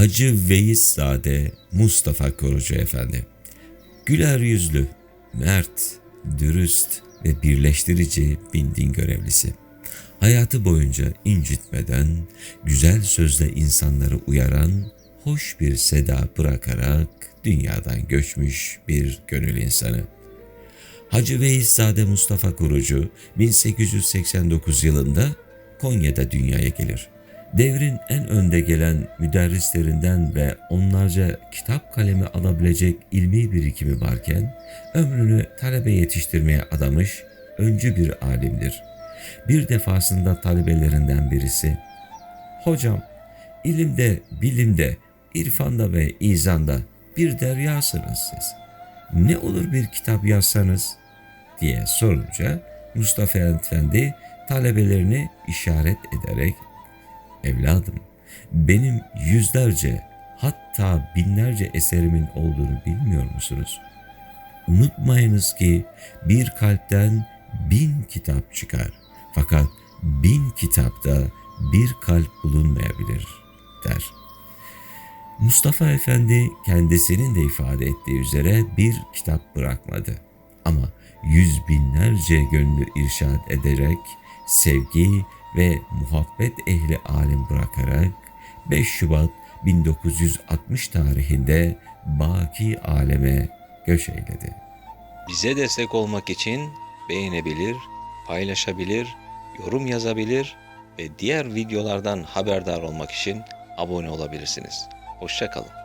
Hacı Veyiszade Mustafa Korucu Efendi. Güler yüzlü, mert, dürüst ve birleştirici bin din görevlisi. Hayatı boyunca incitmeden, güzel sözle insanları uyaran, hoş bir seda bırakarak dünyadan göçmüş bir gönül insanı. Hacı Veyiszade Mustafa Kurucu 1889 yılında Konya'da dünyaya gelir. Devrin en önde gelen müderrislerinden ve onlarca kitap kalemi alabilecek ilmi birikimi varken ömrünü talebe yetiştirmeye adamış öncü bir alimdir. Bir defasında talebelerinden birisi, ''Hocam, ilimde, bilimde, irfanda ve izanda bir deryasınız siz. Ne olur bir kitap yazsanız?'' diye sorunca Mustafa Efendi talebelerini işaret ederek Evladım, benim yüzlerce hatta binlerce eserimin olduğunu bilmiyor musunuz? Unutmayınız ki bir kalpten bin kitap çıkar. Fakat bin kitapta bir kalp bulunmayabilir der. Mustafa Efendi kendisinin de ifade ettiği üzere bir kitap bırakmadı. Ama yüz binlerce gönlü irşad ederek sevgi ve muhabbet ehli alim bırakarak 5 Şubat 1960 tarihinde baki aleme göç eyledi. Bize destek olmak için beğenebilir, paylaşabilir, yorum yazabilir ve diğer videolardan haberdar olmak için abone olabilirsiniz. Hoşçakalın.